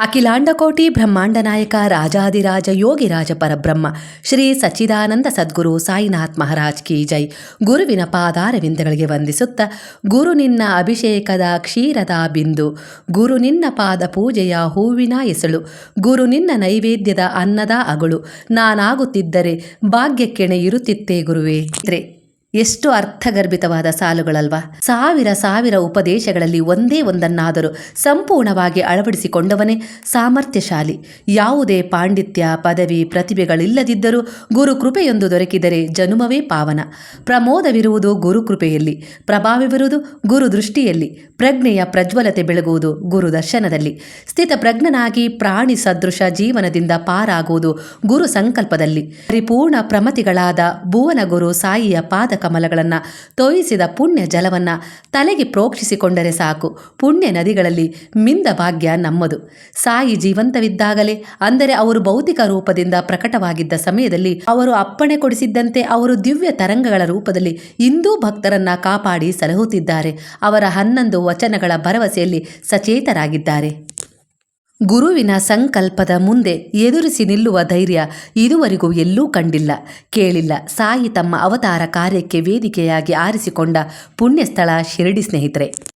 ಅಖಿಲಾಂಡಕೋಟಿ ಬ್ರಹ್ಮಾಂಡ ನಾಯಕ ರಾಜಾದಿರಾಜ ಯೋಗಿರಾಜ ಪರಬ್ರಹ್ಮ, ಶ್ರೀ ಸಚ್ಚಿದಾನಂದ ಸದ್ಗುರು ಸಾಯಿನಾಥ್ ಮಹಾರಾಜ್ ಕಿ ಜೈ. ಗುರುವಿನ ಪಾದಾರವಿಂದಗಳಿಗೆ ವಂದಿಸುತ್ತ ಗುರು ನಿನ್ನ ಅಭಿಷೇಕದ ಕ್ಷೀರದ ಬಿಂದು, ಗುರು ನಿನ್ನ ಪಾದ ಪೂಜೆಯ ಹೂವಿನ ಎಸಳು, ಗುರು ನಿನ್ನ ನೈವೇದ್ಯದ ಅನ್ನದ ಅಗಳು. ನಾನಾಗುತ್ತಿದ್ದರೆ ಭಾಗ್ಯಕ್ಕೆಣೆ ಇರುತ್ತಿತ್ತೇ ಗುರುವೇ. ಎಷ್ಟು ಅರ್ಥಗರ್ಭಿತವಾದ ಸಾಲುಗಳಲ್ವಾ? ಸಾವಿರ ಸಾವಿರ ಉಪದೇಶಗಳಲ್ಲಿ ಒಂದೇ ಒಂದನ್ನಾದರೂ ಸಂಪೂರ್ಣವಾಗಿ ಅಳವಡಿಸಿಕೊಂಡವನೇ ಸಾಮರ್ಥ್ಯಶಾಲಿ. ಯಾವುದೇ ಪಾಂಡಿತ್ಯ, ಪದವಿ, ಪ್ರತಿಭೆಗಳಿಲ್ಲದಿದ್ದರೂ ಗುರು ಕೃಪೆಯೊಂದು ದೊರಕಿದರೆ ಜನುಮವೇ ಪಾವನ. ಪ್ರಮೋದವಿರುವುದು ಗುರು ಕೃಪೆಯಲ್ಲಿ ಪ್ರಭಾವವಿರುವುದು ಗುರು ದೃಷ್ಟಿಯಲ್ಲಿ ಪ್ರಜ್ಞೆಯ ಪ್ರಜ್ವಲತೆ ಬೆಳಗುವುದು ಗುರು ದರ್ಶನದಲ್ಲಿ ಸ್ಥಿತಪ್ರಜ್ಞನಾಗಿ ಪ್ರಾಣಿ ಸದೃಶ ಜೀವನದಿಂದ ಪಾರಾಗುವುದು ಗುರು ಸಂಕಲ್ಪದಲ್ಲಿ ಪರಿಪೂರ್ಣ ಪ್ರಮತಿಗಳಾದ ಭುವನ ಗುರು ಸಾಯಿಯ ಪಾದ ಕಮಲಗಳನ್ನು ತೋಯಿಸಿದ ಪುಣ್ಯ ಜಲವನ್ನು ತಲೆಗೆ ಪ್ರೋಕ್ಷಿಸಿಕೊಂಡರೆ ಸಾಕು. ಪುಣ್ಯ ನದಿಗಳಲ್ಲಿ ಮಿಂದ ಭಾಗ್ಯ ನಮ್ಮದು. ಸಾಯಿ ಜೀವಂತವಿದ್ದಾಗಲೇ, ಅಂದರೆ ಅವರು ಭೌತಿಕ ರೂಪದಿಂದ ಪ್ರಕಟವಾಗಿದ್ದ ಸಮಯದಲ್ಲಿ ಅವರು ಅಪ್ಪಣೆ ಕೊಡಿಸಿದ್ದಂತೆ ಅವರು ದಿವ್ಯ ತರಂಗಗಳ ರೂಪದಲ್ಲಿ ಹಿಂದೂ ಭಕ್ತರನ್ನ ಕಾಪಾಡಿ ಸಲಹುತ್ತಿದ್ದಾರೆ. ಅವರ ಹನ್ನೊಂದು ವಚನಗಳ ಭರವಸೆಯಲ್ಲಿ ಸಚೇತರಾಗಿದ್ದಾರೆ. ಗುರುವಿನ ಸಂಕಲ್ಪದ ಮುಂದೆ ಎದುರಿಸಿ ನಿಲ್ಲುವ ಧೈರ್ಯ ಇದುವರೆಗೂ ಎಲ್ಲೂ ಕಂಡಿಲ್ಲ. ಕೇಳಿಲ್ಲ. ಸಾಯಿ ತಮ್ಮ ಅವತಾರ ಕಾರ್ಯಕ್ಕೆ ವೇದಿಕೆಯಾಗಿ ಆರಿಸಿಕೊಂಡ ಪುಣ್ಯಸ್ಥಳ ಶಿರಡಿ ಸ್ನೇಹಿತರೆ.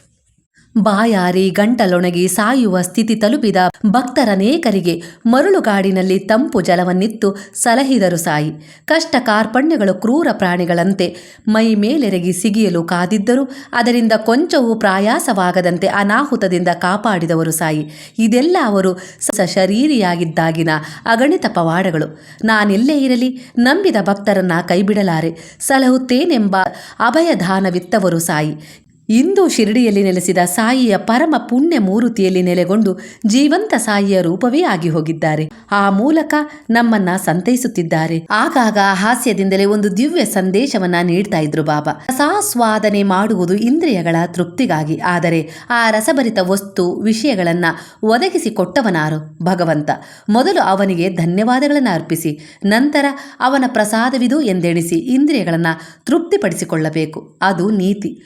ಬಾಯಾರಿ ಗಂಟಲೊಣಗಿ ಸಾಯುವ ಸ್ಥಿತಿ ತಲುಪಿದ ಭಕ್ತರನೇಕರಿಗೆ ಮರಳುಗಾಡಿನಲ್ಲಿ ತಂಪು ಜಲವನ್ನಿತ್ತು ಸಲಹಿದರು ಸಾಯಿ. ಕಷ್ಟ ಕಾರ್ಪಣ್ಯಗಳು ಕ್ರೂರ ಪ್ರಾಣಿಗಳಂತೆ ಮೈ ಮೇಲೆರಗಿ ಸಿಗಿಯಲು ಕಾದಿದ್ದರು. ಅದರಿಂದ ಕೊಂಚವೂ ಪ್ರಾಯಾಸವಾಗದಂತೆ ಅನಾಹುತದಿಂದ ಕಾಪಾಡಿದವರು ಸಾಯಿ. ಇದೆಲ್ಲ ಅವರು ಸಶರೀರಿಯಾಗಿದ್ದಾಗಿನ ಶರೀರಿಯಾಗಿದ್ದಾಗಿನ ಅಗಣಿತ ಪವಾಡಗಳು. ನಾನೆಲ್ಲೇ ಇರಲಿ, ನಂಬಿದ ಭಕ್ತರನ್ನ ಕೈಬಿಡಲಾರೆ. ಸಲಹುತ್ತೇನೆಂಬ ಅಭಯಧಾನವಿತ್ತವರು ಸಾಯಿ. ಇಂದು ಶಿರಡಿಯಲ್ಲಿ ನೆಲೆಸಿದ ಸಾಯಿಯ ಪರಮ ಪುಣ್ಯ ಮೂರುತಿಯಲ್ಲಿ ನೆಲೆಗೊಂಡು ಜೀವಂತ ಸಾಯಿಯ ರೂಪವೇ ಆಗಿ ಹೋಗಿದ್ದಾರೆ. ಆ ಮೂಲಕ ನಮ್ಮನ್ನ ಸಂತೈಸುತ್ತಿದ್ದಾರೆ. ಆಗಾಗ ಹಾಸ್ಯದಿಂದಲೇ ಒಂದು ದಿವ್ಯ ಸಂದೇಶವನ್ನ ನೀಡ್ತಾ ಇದ್ರು ಬಾಬಾ. ರಸಾಸ್ವಾದನೆ ಮಾಡುವುದು ಇಂದ್ರಿಯಗಳ ತೃಪ್ತಿಗಾಗಿ. ಆದರೆ ಆ ರಸಭರಿತ ವಸ್ತು, ವಿಷಯಗಳನ್ನ ಒದಗಿಸಿಕೊಟ್ಟವನಾರು ಭಗವಂತ. ಮೊದಲು ಅವನಿಗೆ ಧನ್ಯವಾದಗಳನ್ನು ಅರ್ಪಿಸಿ, ನಂತರ ಅವನ ಪ್ರಸಾದವಿದು ಎಂದೆಣಿಸಿ ಇಂದ್ರಿಯಗಳನ್ನ ತೃಪ್ತಿಪಡಿಸಿಕೊಳ್ಳಬೇಕು. ಅದು ನೀತಿ.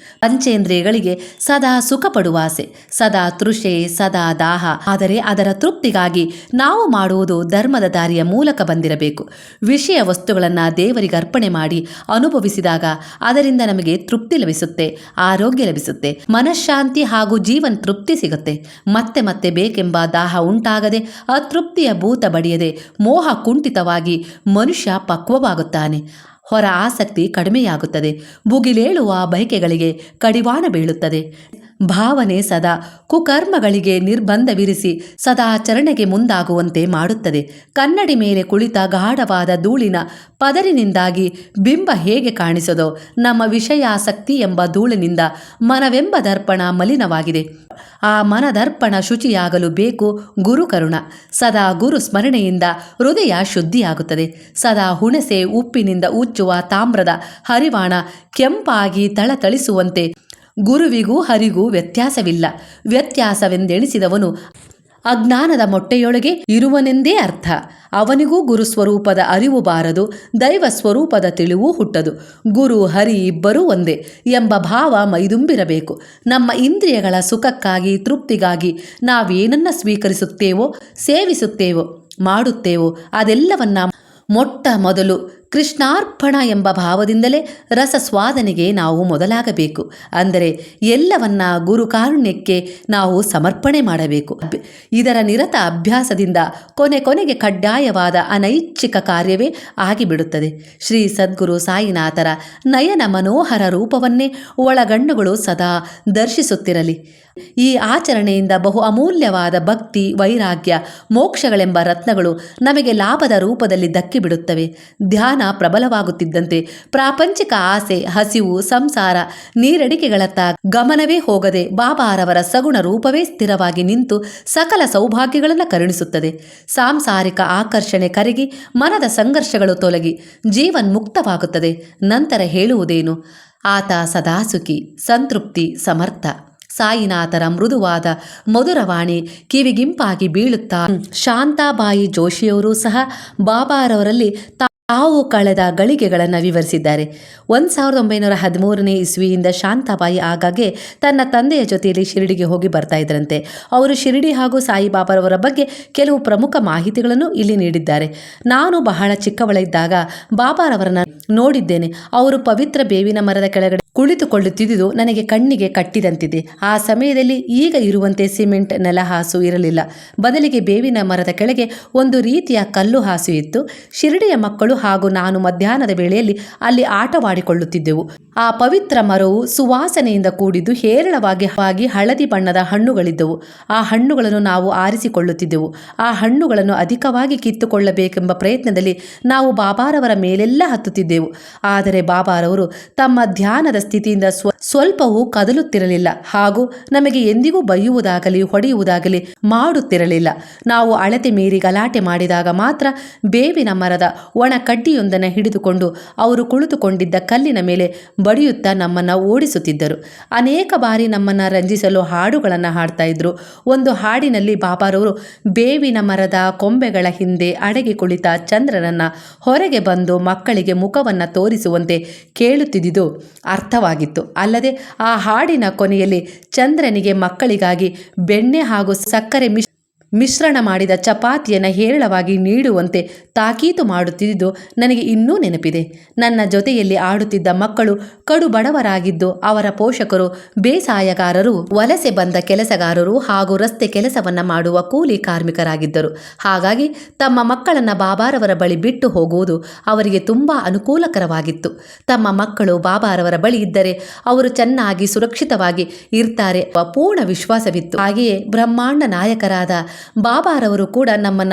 ಪಂಚೇಂದ್ರಿಯಗಳಿಗೆ ಸದಾ ಸುಖ ಪಡುವಾಸೆ ಸದಾ ತೃಷೆ, ಸದಾ ದಾಹ. ಆದರೆ ಅದರ ತೃಪ್ತಿಗಾಗಿ ನಾವು ಮಾಡುವುದು ಧರ್ಮದ ದಾರಿಯ ಮೂಲಕ ಬಂದಿರಬೇಕು. ವಿಷಯ ವಸ್ತುಗಳನ್ನು ದೇವರಿಗೆ ಅರ್ಪಣೆ ಮಾಡಿ ಅನುಭವಿಸಿದಾಗ ಅದರಿಂದ ನಮಗೆ ತೃಪ್ತಿ ಲಭಿಸುತ್ತೆ, ಆರೋಗ್ಯ ಲಭಿಸುತ್ತೆ, ಮನಃಶಾಂತಿ ಹಾಗೂ ಜೀವನ್ ತೃಪ್ತಿ ಸಿಗುತ್ತೆ. ಮತ್ತೆ ಮತ್ತೆ ಬೇಕೆಂಬ ದಾಹ ಉಂಟಾಗದೆ ಅತೃಪ್ತಿಯ ಭೂತ ಬಡಿಯದೆ ಮೋಹ ಕುಂಠಿತವಾಗಿ ಮನುಷ್ಯ ಪಕ್ವವಾಗುತ್ತಾನೆ. ಹೊರ ಆಸಕ್ತಿ ಕಡಿಮೆಯಾಗುತ್ತದೆ. ಭುಗಿಲೇಳುವ ಬಯಕೆಗಳಿಗೆ ಕಡಿವಾಣ ಬೀಳುತ್ತದೆ. ಭಾವನೆ ಸದಾ ಕುಕರ್ಮಗಳಿಗೆ ನಿರ್ಬಂಧವಿರಿಸಿ ಸದಾಚರಣೆಗೆ ಮುಂದಾಗುವಂತೆ ಮಾಡುತ್ತದೆ. ಕನ್ನಡಿ ಮೇಲೆ ಕುಳಿತ ಗಾಢವಾದ ಧೂಳಿನ ಪದರಿನಿಂದಾಗಿ ಬಿಂಬ ಹೇಗೆ ಕಾಣಿಸದೋ, ನಮ್ಮ ವಿಷಯಾಸಕ್ತಿ ಎಂಬ ಧೂಳಿನಿಂದ ಮನವೆಂಬ ದರ್ಪಣ ಮಲಿನವಾಗಿದೆ. ಆ ಮನದರ್ಪಣ ಶುಚಿಯಾಗಲು ಬೇಕು ಗುರುಕರುಣ. ಸದಾ ಗುರು ಸ್ಮರಣೆಯಿಂದ ಹೃದಯ ಶುದ್ಧಿಯಾಗುತ್ತದೆ. ಸದಾ ಹುಣಸೆ ಉಪ್ಪಿನಿಂದ ಉಚ್ಚುವ ತಾಮ್ರದ ಹರಿವಾಣ ಕೆಂಪಾಗಿ ತಳತಳಿಸುವಂತೆ ಗುರುವಿಗೂ ಹರಿಗೂ ವ್ಯತ್ಯಾಸವಿಲ್ಲ. ವ್ಯತ್ಯಾಸವೆಂದೆಣಿಸಿದವನು ಅಜ್ಞಾನದ ಮೊಟ್ಟೆಯೊಳಗೆ ಇರುವನೆಂದೇ ಅರ್ಥ. ಅವನಿಗೂ ಗುರು ಸ್ವರೂಪದ ಅರಿವು ಬಾರದು ದೈವ ಸ್ವರೂಪದ ತಿಳಿವು ಹುಟ್ಟದು. ಗುರು, ಹರಿ ಇಬ್ಬರೂ ಒಂದೇ ಎಂಬ ಭಾವ ಮೈದುಂಬಿರಬೇಕು. ನಮ್ಮ ಇಂದ್ರಿಯಗಳ ಸುಖಕ್ಕಾಗಿ, ತೃಪ್ತಿಗಾಗಿ ನಾವೇನನ್ನ ಸ್ವೀಕರಿಸುತ್ತೇವೋ, ಸೇವಿಸುತ್ತೇವೋ, ಮಾಡುತ್ತೇವೋ ಅದೆಲ್ಲವನ್ನ ಮೊಟ್ಟ ಮೊದಲು ಕೃಷ್ಣಾರ್ಪಣ ಎಂಬ ಭಾವದಿಂದಲೇ ರಸಸ್ವಾದನೆಗೆ ನಾವು ಮೊದಲಾಗಬೇಕು. ಅಂದರೆ ಎಲ್ಲವನ್ನ ಗುರು ಕಾರುಣ್ಯಕ್ಕೆ ನಾವು ಸಮರ್ಪಣೆ ಮಾಡಬೇಕು. ಇದರ ನಿರತ ಅಭ್ಯಾಸದಿಂದ ಕೊನೆ ಕೊನೆಗೆ ಕಡ್ಡಾಯವಾದ ಅನೈಚ್ಛಿಕ ಕಾರ್ಯವೇ ಆಗಿಬಿಡುತ್ತದೆ. ಶ್ರೀ ಸದ್ಗುರು ಸಾಯಿನಾಥರ ನಯನ ಮನೋಹರ ರೂಪವನ್ನೇ ಒಳಗಣ್ಣುಗಳು ಸದಾ ದರ್ಶಿಸುತ್ತಿರಲಿ. ಈ ಆಚರಣೆಯಿಂದ ಬಹು ಅಮೂಲ್ಯವಾದ ಭಕ್ತಿ, ವೈರಾಗ್ಯ, ಮೋಕ್ಷಗಳೆಂಬ ರತ್ನಗಳು ನಮಗೆ ಲಾಭದ ರೂಪದಲ್ಲಿ ದಕ್ಕಿಬಿಡುತ್ತವೆ. ಧ್ಯಾನ ಪ್ರಬಲವಾಗುತ್ತಿದ್ದಂತೆ ಪ್ರಾಪಂಚಿಕ ಆಸೆ, ಹಸಿವು, ಸಂಸಾರ, ನೀರಡಿಕೆಗಳತ್ತ ಗಮನವೇ ಹೋಗದೆ ಬಾಬಾರವರ ಸಗುಣ ರೂಪವೇ ಸ್ಥಿರವಾಗಿ ನಿಂತು ಸಕಲ ಸೌಭಾಗ್ಯಗಳನ್ನು ಕರುಣಿಸುತ್ತದೆ. ಸಾಂಸಾರಿಕ ಆಕರ್ಷಣೆ ಕರಗಿ ಮನದ ಸಂಘರ್ಷಗಳು ತೊಲಗಿ ಜೀವನ್ ಮುಕ್ತವಾಗುತ್ತದೆ. ನಂತರ ಹೇಳುವುದೇನು? ಆತ ಸದಾಸುಖಿ, ಸಂತೃಪ್ತಿ, ಸಮರ್ಥ. ಸಾಯಿನಾಥರ ಮೃದುವಾದ ಮಧುರವಾಣಿ ಕಿವಿಗಿಂಪಾಗಿ ಬೀಳುತ್ತಾ ಶಾಂತಾಬಾಯಿ ಜೋಶಿಯವರು ಸಹ ಬಾಬಾರವರಲ್ಲಿ ತಾವು ಕಳೆದ ಗಳಿಗೆಗಳನ್ನು ವಿವರಿಸಿದ್ದಾರೆ. ಒಂದು ಸಾವಿರದ ಒಂಬೈನೂರ ಹದಿಮೂರನೇ ಇಸ್ವಿಯಿಂದ ಶಾಂತಾಬಾಯಿ ಆಗಾಗ್ಗೆ ತನ್ನ ತಂದೆಯ ಜೊತೆಯಲ್ಲಿ ಶಿರಡಿಗೆ ಹೋಗಿ ಬರ್ತಾ ಇದ್ರಂತೆ. ಅವರು ಶಿರಡಿ ಹಾಗೂ ಸಾಯಿಬಾಬಾರವರ ಬಗ್ಗೆ ಕೆಲವು ಪ್ರಮುಖ ಮಾಹಿತಿಗಳನ್ನು ಇಲ್ಲಿ ನೀಡಿದ್ದಾರೆ. ನಾನು ಬಹಳ ಚಿಕ್ಕವಳಿದ್ದಾಗ ಬಾಬಾರವರನ್ನ ನೋಡಿದ್ದೇನೆ. ಅವರು ಪವಿತ್ರ ಬೇವಿನ ಮರದ ಕೆಳಗಡೆ ಕುಳಿತುಕೊಳ್ಳುತ್ತಿದ್ದುದು ನನಗೆ ಕಣ್ಣಿಗೆ ಕಟ್ಟಿದಂತಿದೆ. ಆ ಸಮಯದಲ್ಲಿ ಈಗ ಇರುವಂತೆ ಸಿಮೆಂಟ್ ನೆಲಹಾಸು ಇರಲಿಲ್ಲ. ಬದಲಿಗೆ ಬೇವಿನ ಮರದ ಕೆಳಗೆ ಒಂದು ರೀತಿಯ ಕಲ್ಲು ಹಾಸು ಇತ್ತು. ಶಿರಡಿಯ ಮಕ್ಕಳು ಹಾಗೂ ನಾನು ಮಧ್ಯಾಹ್ನದ ವೇಳೆಯಲ್ಲಿ ಅಲ್ಲಿ ಆಟವಾಡಿಕೊಳ್ಳುತ್ತಿದ್ದೆವು. ಆ ಪವಿತ್ರ ಮರವು ಸುವಾಸನೆಯಿಂದ ಕೂಡಿದ್ದು ಹೇರಳವಾಗಿ ಹಾಗೆ ಹಳದಿ ಬಣ್ಣದ ಹಣ್ಣುಗಳಿದ್ದವು. ಆ ಹಣ್ಣುಗಳನ್ನು ನಾವು ಆರಿಸಿಕೊಳ್ಳುತ್ತಿದ್ದೆವು. ಆ ಹಣ್ಣುಗಳನ್ನು ಅಧಿಕವಾಗಿ ಕಿತ್ತುಕೊಳ್ಳಬೇಕೆಂಬ ಪ್ರಯತ್ನದಲ್ಲಿ ನಾವು ಬಾಬಾರವರ ಮೇಲೆಲ್ಲ ಹತ್ತುತ್ತಿದ್ದೆವು. ಆದರೆ ಬಾಬಾರವರು ತಮ್ಮ ಧ್ಯಾನದ ಸ್ಥಿತಿಯಿಂದ ಸ್ವ, ಸ್ವಲ್ಪವೂ ಕದಲುತ್ತಿರಲಿಲ್ಲ ಹಾಗೂ ನಮಗೆ ಎಂದಿಗೂ ಬೈಯುವುದಾಗಲಿ ಹೊಡೆಯುವುದಾಗಲಿ ಮಾಡುತ್ತಿರಲಿಲ್ಲ. ನಾವು ಅಳತೆ ಮೀರಿ ಗಲಾಟೆ ಮಾಡಿದಾಗ ಮಾತ್ರ ಬೇವಿನ ಮರದ ಒಣ ಕಡ್ಡಿಯೊಂದನ್ನು ಹಿಡಿದುಕೊಂಡು ಅವರು ಕುಳಿತುಕೊಂಡಿದ್ದ ಕಲ್ಲಿನ ಮೇಲೆ ಬಡಿಯುತ್ತಾ ನಮ್ಮನ್ನು ಓಡಿಸುತ್ತಿದ್ದರು. ಅನೇಕ ಬಾರಿ ನಮ್ಮನ್ನು ರಂಜಿಸಲು ಹಾಡುಗಳನ್ನು ಹಾಡ್ತಾ ಇದ್ರು. ಒಂದು ಹಾಡಿನಲ್ಲಿ ಬಾಬಾರವರು ಬೇವಿನ ಮರದ ಕೊಂಬೆಗಳ ಹಿಂದೆ ಅಡಗಿ ಕುಳಿತ ಚಂದ್ರನನ್ನ ಹೊರಗೆ ಬಂದು ಮಕ್ಕಳಿಗೆ ಮುಖವನ್ನು ತೋರಿಸುವಂತೆ ಕೇಳುತ್ತಿದ್ದುದು ಅರ್ಥವಾಗಿತ್ತು. ಅಲ್ಲದೆ ಆ ಹಾಡಿನ ಕೊನೆಯಲ್ಲಿ ಚಂದ್ರನಿಗೆ ಮಕ್ಕಳಿಗಾಗಿ ಬೆಣ್ಣೆ ಹಾಗೂ ಸಕ್ಕರೆ ಮಿಶ್ ಮಿಶ್ರಣ ಮಾಡಿದ ಚಪಾತಿಯನ್ನು ಹೇರಳವಾಗಿ ನೀಡುವಂತೆ ತಾಕೀತು ಮಾಡುತ್ತಿದ್ದು ನನಗೆ ಇನ್ನೂ ನೆನಪಿದೆ. ನನ್ನ ಜೊತೆಯಲ್ಲಿ ಆಡುತ್ತಿದ್ದ ಮಕ್ಕಳು ಕಡು ಬಡವರಾಗಿದ್ದು ಅವರ ಪೋಷಕರು, ಬೇಸಾಯಗಾರರು, ವಲಸೆ ಬಂದ ಕೆಲಸಗಾರರು ಹಾಗೂ ರಸ್ತೆ ಕೆಲಸವನ್ನು ಮಾಡುವ ಕೂಲಿ ಕಾರ್ಮಿಕರಾಗಿದ್ದರು. ಹಾಗಾಗಿ ತಮ್ಮ ಮಕ್ಕಳನ್ನು ಬಾಬಾರವರ ಬಳಿ ಬಿಟ್ಟು ಹೋಗುವುದು ಅವರಿಗೆ ತುಂಬ ಅನುಕೂಲಕರವಾಗಿತ್ತು. ತಮ್ಮ ಮಕ್ಕಳು ಬಾಬಾರವರ ಬಳಿ ಇದ್ದರೆ ಅವರು ಚೆನ್ನಾಗಿ ಸುರಕ್ಷಿತವಾಗಿ ಇರ್ತಾರೆ ಪೂರ್ಣ ವಿಶ್ವಾಸವಿತ್ತು. ಹಾಗೆಯೇ ಬ್ರಹ್ಮಾಂಡ ನಾಯಕರಾದ ಬಾಬಾರವರು ಕೂಡ ನಮ್ಮನ್ನ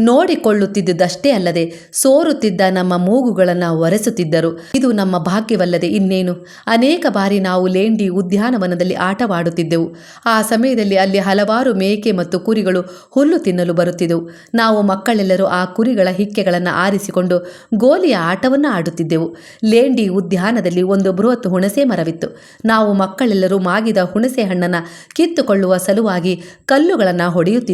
ನೋಡಿಕೊಳ್ಳುತ್ತಿದ್ದುದಷ್ಟೇ ಅಲ್ಲದೆ ಸೋರುತ್ತಿದ್ದ ನಮ್ಮ ಮೂಗುಗಳನ್ನು ಒರೆಸುತ್ತಿದ್ದರು. ಇದು ನಮ್ಮ ಭಾಗ್ಯವಲ್ಲದೆ ಇನ್ನೇನು? ಅನೇಕ ಬಾರಿ ನಾವು ಲೇಂಡಿ ಉದ್ಯಾನವನದಲ್ಲಿ ಆಟವಾಡುತ್ತಿದ್ದೆವು. ಆ ಸಮಯದಲ್ಲಿ ಅಲ್ಲಿ ಹಲವಾರು ಮೇಕೆ ಮತ್ತು ಕುರಿಗಳು ಹುಲ್ಲು ತಿನ್ನಲು ಬರುತ್ತಿದ್ದವು. ನಾವು ಮಕ್ಕಳೆಲ್ಲರೂ ಆ ಕುರಿಗಳ ಹಿಕ್ಕೆಗಳನ್ನು ಆರಿಸಿಕೊಂಡು ಗೋಲಿಯ ಆಟವನ್ನು ಆಡುತ್ತಿದ್ದೆವು. ಲೇಂಡಿ ಉದ್ಯಾನದಲ್ಲಿ ಒಂದು ಬೃಹತ್ ಹುಣಸೆ ಮರವಿತ್ತು. ನಾವು ಮಕ್ಕಳೆಲ್ಲರೂ ಮಾಗಿದ ಹುಣಸೆ ಹಣ್ಣನ್ನು ಕಿತ್ತುಕೊಳ್ಳುವ ಸಲುವಾಗಿ ಕಲ್ಲುಗಳನ್ನು ಹೊಡೆಯುತ್ತಿದ್ದೆವು.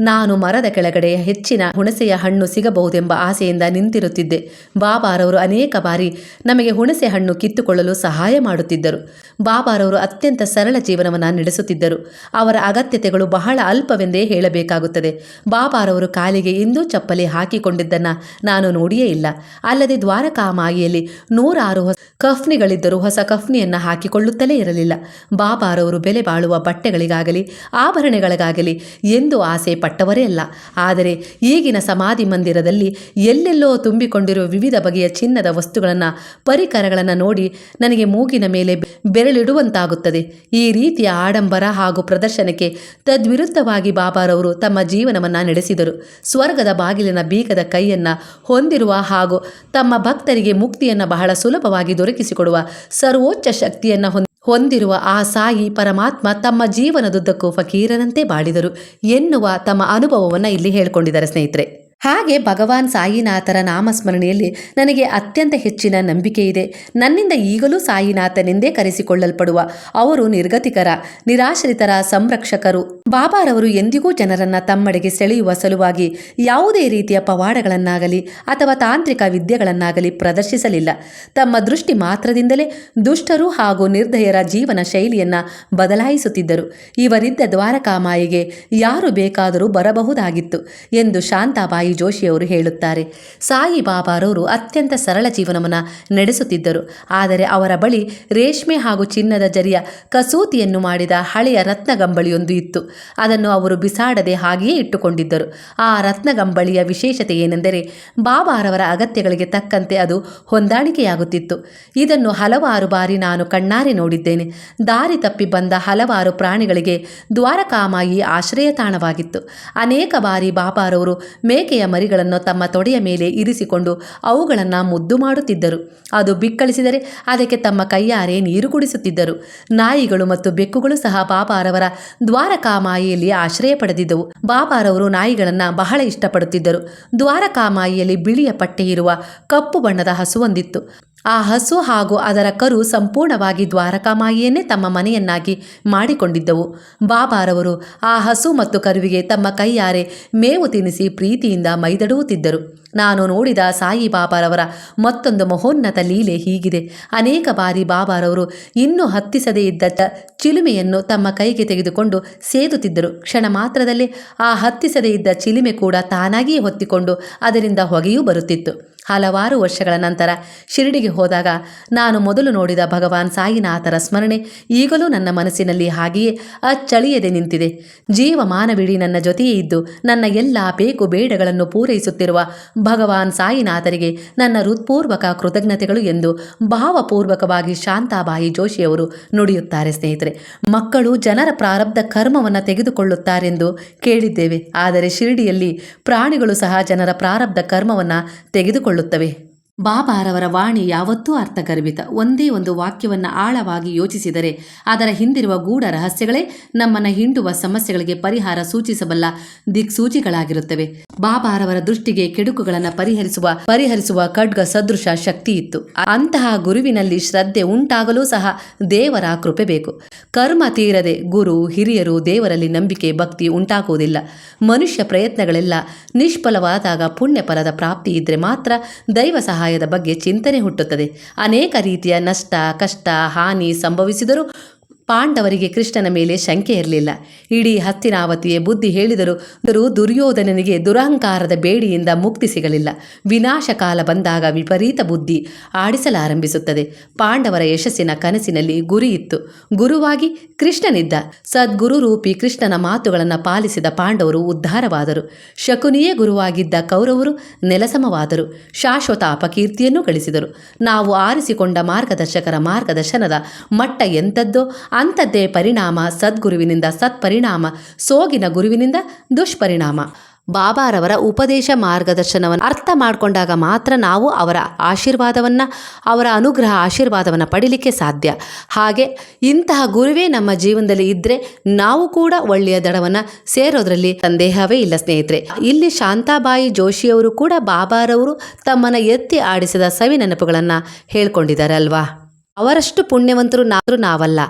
ನಾನು ಮರದ ಕೆಳಗಡೆ ಹೆಚ್ಚಿನ ಹುಣಸೆಯ ಹಣ್ಣು ಸಿಗಬಹುದೆಂಬ ಆಸೆಯಿಂದ ನಿಂತಿರುತ್ತಿದ್ದೆ. ಬಾಬಾರವರು ಅನೇಕ ಬಾರಿ ನಮಗೆ ಹುಣಸೆ ಹಣ್ಣು ಕಿತ್ತುಕೊಳ್ಳಲು ಸಹಾಯ ಮಾಡುತ್ತಿದ್ದರು. ಬಾಬಾರವರು ಅತ್ಯಂತ ಸರಳ ಜೀವನವನ್ನು ನಡೆಸುತ್ತಿದ್ದರು. ಅವರ ಅಗತ್ಯತೆಗಳು ಬಹಳ ಅಲ್ಪವೆಂದೇ ಹೇಳಬೇಕಾಗುತ್ತದೆ. ಬಾಬಾರವರು ಕಾಲಿಗೆ ಇಂದೂ ಚಪ್ಪಲಿ ಹಾಕಿಕೊಂಡಿದ್ದನ್ನು ನಾನು ನೋಡಿಯೇ ಇಲ್ಲ. ಅಲ್ಲದೆ ದ್ವಾರಕಾಮಾಯಿಯಲ್ಲಿ ನೂರಾರು ಹೊಸ ಕಫ್ನಿಗಳಿದ್ದರೂ ಹೊಸ ಕಫ್ನಿಯನ್ನು ಹಾಕಿಕೊಳ್ಳುತ್ತಲೇ ಇರಲಿಲ್ಲ. ಬಾಬಾರವರು ಬೆಲೆ ಬಾಳುವ ಬಟ್ಟೆಗಳಿಗಾಗಲಿ, ಆಭರಣಗಳಿಗಾಗಲಿ ಎಂದು ಆಸೆ ಪಟ್ಟವರೇ ಅಲ್ಲ. ಆದರೆ ಈಗಿನ ಸಮಾಧಿ ಮಂದಿರದಲ್ಲಿ ಎಲ್ಲೆಲ್ಲೋ ತುಂಬಿಕೊಂಡಿರುವ ವಿವಿಧ ಬಗೆಯ ಚಿನ್ನದ ವಸ್ತುಗಳನ್ನು, ಪರಿಕರಗಳನ್ನು ನೋಡಿ ನನಗೆ ಮೂಗಿನ ಮೇಲೆ ಬೆರಳಿಡುವಂತಾಗುತ್ತದೆ. ಈ ರೀತಿಯ ಆಡಂಬರ ಹಾಗೂ ಪ್ರದರ್ಶನಕ್ಕೆ ತದ್ವಿರುದ್ಧವಾಗಿ ಬಾಬಾರವರು ತಮ್ಮ ಜೀವನವನ್ನು ನಡೆಸಿದರು. ಸ್ವರ್ಗದ ಬಾಗಿಲಿನ ಬೀಗದ ಕೈಯನ್ನು ಹೊಂದಿರುವ ಹಾಗೂ ತಮ್ಮ ಭಕ್ತರಿಗೆ ಮುಕ್ತಿಯನ್ನು ಬಹಳ ಸುಲಭವಾಗಿ ದೊರಕಿಸಿಕೊಡುವ ಸರ್ವೋಚ್ಚ ಶಕ್ತಿಯನ್ನು ಹೊಂದಿ ಹೊಂದಿರುವ ಆ ಸಾಯಿ ಪರಮಾತ್ಮ ತಮ್ಮ ಜೀವನದುದ್ದಕ್ಕೂ ಫಕೀರನಂತೆ ಬಾಳಿದರು ಎನ್ನುವ ತಮ್ಮ ಅನುಭವವನ್ನು ಇಲ್ಲಿ ಹೇಳ್ಕೊಂಡಿದ್ದಾರೆ ಸ್ನೇಹಿತರೆ. ಹಾಗೆ ಭಗವಾನ್ ಸಾಯಿನಾಥರ ನಾಮಸ್ಮರಣೆಯಲ್ಲಿ ನನಗೆ ಅತ್ಯಂತ ಹೆಚ್ಚಿನ ನಂಬಿಕೆ ಇದೆ. ನನ್ನಿಂದ ಈಗಲೂ ಸಾಯಿನಾಥನೆಂದೇ ಕರೆಸಿಕೊಳ್ಳಲ್ಪಡುವ ಅವರು ನಿರ್ಗತಿಕರ, ನಿರಾಶ್ರಿತರ ಸಂರಕ್ಷಕರು. ಬಾಬಾರವರು ಎಂದಿಗೂ ಜನರನ್ನ ತಮ್ಮಡೆಗೆ ಸೆಳೆಯುವ ಸಲುವಾಗಿ ಯಾವುದೇ ರೀತಿಯ ಪವಾಡಗಳನ್ನಾಗಲಿ ಅಥವಾ ತಾಂತ್ರಿಕ ವಿದ್ಯೆಗಳನ್ನಾಗಲಿ ಪ್ರದರ್ಶಿಸಲಿಲ್ಲ. ತಮ್ಮ ದೃಷ್ಟಿ ಮಾತ್ರದಿಂದಲೇ ದುಷ್ಟರು ಹಾಗೂ ನಿರ್ದಯರ ಜೀವನ ಶೈಲಿಯನ್ನ ಬದಲಾಯಿಸುತ್ತಿದ್ದರು. ಇವರಿದ್ದ ದ್ವಾರಕಾಮಾಯಿಗೆ ಯಾರು ಬೇಕಾದರೂ ಬರಬಹುದಾಗಿತ್ತು ಎಂದು ಶಾಂತಾಬಾಯಿ ಜೋಶಿಯವರು ಹೇಳುತ್ತಾರೆ. ಸಾಯಿ ಬಾಬಾರವರು ಅತ್ಯಂತ ಸರಳ ಜೀವನವನ್ನು ನಡೆಸುತ್ತಿದ್ದರು. ಆದರೆ ಅವರ ಬಳಿ ರೇಷ್ಮೆ ಹಾಗೂ ಚಿನ್ನದ ಜರಿಯ ಕಸೂತಿಯನ್ನು ಮಾಡಿದ ಹಳೆಯ ರತ್ನಗಂಬಳಿಯೊಂದು ಇತ್ತು. ಅದನ್ನು ಅವರು ಬಿಸಾಡದೆ ಹಾಗೆಯೇ ಇಟ್ಟುಕೊಂಡಿದ್ದರು. ಆ ರತ್ನಗಂಬಳಿಯ ವಿಶೇಷತೆ ಏನೆಂದರೆ ಬಾಬಾರವರ ಅಗತ್ಯಗಳಿಗೆ ತಕ್ಕಂತೆ ಅದು ಹೊಂದಾಣಿಕೆಯಾಗುತ್ತಿತ್ತು. ಇದನ್ನು ಹಲವಾರು ಬಾರಿ ನಾನು ಕಣ್ಣಾರೆ ನೋಡಿದ್ದೇನೆ. ದಾರಿ ತಪ್ಪಿ ಬಂದ ಹಲವಾರು ಪ್ರಾಣಿಗಳಿಗೆ ದ್ವಾರಕಾಮಾಯಿ ಆಶ್ರಯ ತಾಣವಾಗಿತ್ತು ಅನೇಕ ಬಾರಿ ಬಾಬಾರವರು ಮರಿಗಳನ್ನು ತಮ್ಮ ತೊಡೆಯ ಮೇಲೆ ಇರಿಸಿಕೊಂಡು ಅವುಗಳನ್ನು ಮುದ್ದು ಮಾಡುತ್ತಿದ್ದರು. ಅದು ಬಿಕ್ಕಳಿಸಿದರೆ ಅದಕ್ಕೆ ತಮ್ಮ ಕೈಯಾರೆ ನೀರು ಕುಡಿಸುತ್ತಿದ್ದರು. ನಾಯಿಗಳು ಮತ್ತು ಬೆಕ್ಕುಗಳು ಸಹ ಬಾಬಾರವರ ದ್ವಾರಕಾಮಾಯಿಯಲ್ಲಿ ಆಶ್ರಯ ಪಡೆದಿದ್ದವು. ಬಾಬಾರವರು ನಾಯಿಗಳನ್ನು ಬಹಳ ಇಷ್ಟಪಡುತ್ತಿದ್ದರು. ದ್ವಾರಕಾಮಾಯಿಯಲ್ಲಿ ಬಿಳಿಯ ಪಟ್ಟೆಯಿರುವ ಕಪ್ಪು ಬಣ್ಣದ ಹಸುವೊಂದಿತ್ತು ಆ ಹಸು ಹಾಗೂ ಅದರ ಕರು ಸಂಪೂರ್ಣವಾಗಿ ದ್ವಾರಕಾಮಾಯಿಯನ್ನೇ ತಮ್ಮ ಮನೆಯನ್ನಾಗಿ ಮಾಡಿಕೊಂಡಿದ್ದವು. ಬಾಬಾರವರು ಆ ಹಸು ಮತ್ತು ಕರುವಿಗೆ ತಮ್ಮ ಕೈಯಾರೆ ಮೇವು ತಿನ್ನಿಸಿ ಪ್ರೀತಿಯಿಂದ ಮೈದಡುವುತ್ತಿದ್ದರು ನಾನು ನೋಡಿದ ಸಾಯಿ ಬಾಬಾರವರ ಮತ್ತೊಂದು ಮಹೋನ್ನತ ಲೀಲೆ ಹೀಗಿದೆ. ಅನೇಕ ಬಾರಿ ಬಾಬಾರವರು ಇನ್ನೂ ಹತ್ತಿಸದೇ ಇದ್ದ ಚಿಲುಮೆಯನ್ನು ತಮ್ಮ ಕೈಗೆ ತೆಗೆದುಕೊಂಡು ಸೇದುತ್ತಿದ್ದರು. ಕ್ಷಣ ಮಾತ್ರದಲ್ಲಿ ಆ ಹತ್ತಿಸದೇ ಇದ್ದ ಚಿಲುಮೆ ಕೂಡ ತಾನಾಗಿಯೇ ಹೊತ್ತಿಕೊಂಡು ಅದರಿಂದ ಹೊಗೆಯೂ ಬರುತ್ತಿತ್ತು. ಹಲವಾರು ವರ್ಷಗಳ ನಂತರ ಶಿರಡಿಗೆ ಹೋದಾಗ ನಾನು ಮೊದಲು ನೋಡಿದ ಭಗವಾನ್ ಸಾಯಿನಾಥರ ಸ್ಮರಣೆ ಈಗಲೂ ನನ್ನ ಮನಸ್ಸಿನಲ್ಲಿ ಹಾಗೆಯೇ ಅಚ್ಚಳಿಯದೆ ನಿಂತಿದೆ. ಜೀವಮಾನವಿಡೀ ನನ್ನ ಜೊತೆಯೇ ಇದ್ದು ನನ್ನ ಎಲ್ಲ ಬೇಕು ಬೇಡಗಳನ್ನು ಪೂರೈಸುತ್ತಿರುವ ಭಗವಾನ್ ಸಾಯಿನಾಥರಿಗೆ ನನ್ನ ಹೃತ್ಪೂರ್ವಕ ಕೃತಜ್ಞತೆಗಳು ಎಂದು ಭಾವಪೂರ್ವಕವಾಗಿ ಶಾಂತಾಬಾಯಿ ಜೋಶಿಯವರು ನುಡಿಯುತ್ತಾರೆ ಸ್ನೇಹಿತರೆ. ಮಕ್ಕಳು ಜನರ ಪ್ರಾರಬ್ಧ ಕರ್ಮವನ್ನು ತೆಗೆದುಕೊಳ್ಳುತ್ತಾರೆಂದು ಕೇಳಿದ್ದೇವೆ. ಆದರೆ ಶಿರಡಿಯಲ್ಲಿ ಪ್ರಾಣಿಗಳು ಸಹ ಜನರ ಪ್ರಾರಬ್ಧ ಕರ್ಮವನ್ನು ತೆಗೆದುಕೊಳ್ಳುತ್ತವೆ ಬಾಬಾರವರ ವಾಣಿ ಯಾವತ್ತೂ ಅರ್ಥಗರ್ಭಿತ. ಒಂದೇ ಒಂದು ವಾಕ್ಯವನ್ನು ಆಳವಾಗಿ ಯೋಚಿಸಿದರೆ ಅದರ ಹಿಂದಿರುವ ಗೂಢ ರಹಸ್ಯಗಳೇ ನಮ್ಮನ್ನು ಹಿಂಡುವ ಸಮಸ್ಯೆಗಳಿಗೆ ಪರಿಹಾರ ಸೂಚಿಸಬಲ್ಲ ದಿಕ್ಸೂಚಿಗಳಾಗಿರುತ್ತವೆ. ಬಾಬಾರವರ ದೃಷ್ಟಿಗೆ ಕೆಡುಕುಗಳನ್ನು ಪರಿಹರಿಸುವ ಪರಿಹರಿಸುವ ಖಡ್ಗ ಸದೃಶ ಶಕ್ತಿ ಇತ್ತು. ಅಂತಹ ಗುರುವಿನಲ್ಲಿ ಶ್ರದ್ಧೆ ಉಂಟಾಗಲೂ ಸಹ ದೇವರ ಕೃಪೆ ಬೇಕು. ಕರ್ಮ ತೀರದೆ ಗುರು, ಹಿರಿಯರು ದೇವರಲ್ಲಿ ನಂಬಿಕೆ, ಭಕ್ತಿ ಉಂಟಾಗುವುದಿಲ್ಲ. ಮನುಷ್ಯ ಪ್ರಯತ್ನಗಳೆಲ್ಲ ನಿಷ್ಫಲವಾದಾಗ ಪುಣ್ಯಫಲದ ಪ್ರಾಪ್ತಿ ಇದ್ರೆ ಮಾತ್ರ ದೈವ ಸಹಾಯದ ಬಗ್ಗೆ ಚಿಂತನೆ ಹುಟ್ಟುತ್ತದೆ. ಅನೇಕ ರೀತಿಯ ನಷ್ಟ ಕಷ್ಟ ಹಾನಿ ಸಂಭವಿಸಿದರೂ ಪಾಂಡವರಿಗೆ ಕೃಷ್ಣನ ಮೇಲೆ ಶಂಕೆ ಇರಲಿಲ್ಲ. ಇಡೀ ಹಸ್ತಿನಾವತಿಯೇ ಬುದ್ಧಿ ಹೇಳಿದರೂ ದರೂ ದುರ್ಯೋಧನನಿಗೆ ದುರಹಂಕಾರದ ಬೇಡಿಯಿಂದ ಮುಕ್ತಿ ಸಿಗಲಿಲ್ಲ. ವಿನಾಶ ಕಾಲ ಬಂದಾಗ ವಿಪರೀತ ಬುದ್ಧಿ ಆಡಿಸಲಾರಂಭಿಸುತ್ತದೆ. ಪಾಂಡವರ ಯಶಸ್ಸಿನ ಕನಸಿನಲ್ಲಿ ಗುರಿ ಇತ್ತು. ಗುರುವಾಗಿ ಕೃಷ್ಣನಿದ್ದ. ಸದ್ಗುರು ರೂಪಿ ಕೃಷ್ಣನ ಮಾತುಗಳನ್ನು ಪಾಲಿಸಿದ ಪಾಂಡವರು ಉದ್ಧಾರವಾದರು. ಶಕುನಿಯೇ ಗುರುವಾಗಿದ್ದ ಕೌರವರು ನೆಲಸಮವಾದರು. ಶಾಶ್ವತ ಅಪಕೀರ್ತಿಯನ್ನು ಗಳಿಸಿದರು. ನಾವು ಆರಿಸಿಕೊಂಡ ಮಾರ್ಗದರ್ಶಕರ ಮಾರ್ಗದರ್ಶನದ ಮಟ್ಟ ಎಂಥದ್ದೋ ಅಂಥದ್ದೇ ಪರಿಣಾಮ, ಸದ್ಗುರುವಿನಿಂದ ಸತ್ಪರಿಣಾಮ, ಸೋಗಿನ ಗುರುವಿನಿಂದ ದುಷ್ಪರಿಣಾಮ. ಬಾಬಾರವರ ಉಪದೇಶ ಮಾರ್ಗದರ್ಶನವನ್ನು ಅರ್ಥ ಮಾಡಿಕೊಂಡಾಗ ಮಾತ್ರ ನಾವು ಅವರ ಆಶೀರ್ವಾದವನ್ನು, ಅವರ ಅನುಗ್ರಹ ಆಶೀರ್ವಾದವನ್ನು ಪಡಿಲಿಕ್ಕೆ ಸಾಧ್ಯ. ಹಾಗೆ ಇಂತಹ ಗುರುವೇ ನಮ್ಮ ಜೀವನದಲ್ಲಿ ಇದ್ದರೆ ನಾವು ಕೂಡ ಒಳ್ಳೆಯ ದಡವನ್ನು ಸೇರೋದರಲ್ಲಿ ಸಂದೇಹವೇ ಇಲ್ಲ ಸ್ನೇಹಿತರೆ. ಇಲ್ಲಿ ಶಾಂತಾಬಾಯಿ ಜೋಶಿಯವರು ಕೂಡ ಬಾಬಾರವರು ತಮ್ಮನ್ನು ಎತ್ತಿ ಆಡಿಸಿದ ಸವಿ ನೆನಪುಗಳನ್ನು ಹೇಳ್ಕೊಂಡಿದ್ದಾರೆ ಅಲ್ವಾ ಅವರಷ್ಟು ಪುಣ್ಯವಂತರು ನಾದರೂ ನಾವಲ್ಲ.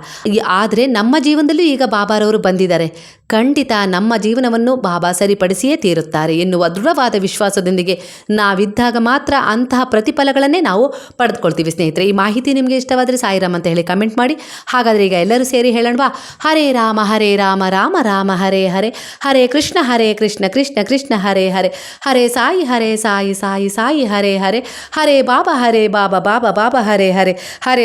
ಆದರೆ ನಮ್ಮ ಜೀವನದಲ್ಲೂ ಈಗ ಬಾಬಾರವರು ಬಂದಿದ್ದಾರೆ. ಖಂಡಿತ ನಮ್ಮ ಜೀವನವನ್ನು ಬಾಬಾ ಸರಿಪಡಿಸಿಯೇ ತೀರುತ್ತಾರೆ ಎನ್ನುವ ದೃಢವಾದ ವಿಶ್ವಾಸದೊಂದಿಗೆ ನಾವಿದ್ದಾಗ ಮಾತ್ರ ಅಂತಹ ಪ್ರತಿಫಲಗಳನ್ನೇ ನಾವು ಪಡೆದುಕೊಳ್ತೀವಿ ಸ್ನೇಹಿತರೆ. ಈ ಮಾಹಿತಿ ನಿಮಗೆ ಇಷ್ಟವಾದರೆ ಸಾಯಿರಾಮ್ ಅಂತ ಹೇಳಿ ಕಮೆಂಟ್ ಮಾಡಿ. ಹಾಗಾದರೆ ಈಗ ಎಲ್ಲರೂ ಸೇರಿ ಹೇಳೋಣವಾ? ಹರೇ ರಾಮ ಹರೇ ರಾಮ ರಾಮ ರಾಮ, ಹರೇ ಹರೇ ಹರೇ ಕೃಷ್ಣ ಹರೇ ಕೃಷ್ಣ ಕೃಷ್ಣ ಕೃಷ್ಣ, ಹರೇ ಹರೇ ಹರೇ ಸಾಯಿ ಹರೇ ಸಾಯಿ ಸಾಯಿ ಸಾಯಿ, ಹರೇ ಹರೇ ಹರೇ ಬಾಬಾ ಹರೇ ಬಾಬಾ ಬಾಬಾ ಬಾಬಾ, ಹರೇ ಹರೇ ಹರೇ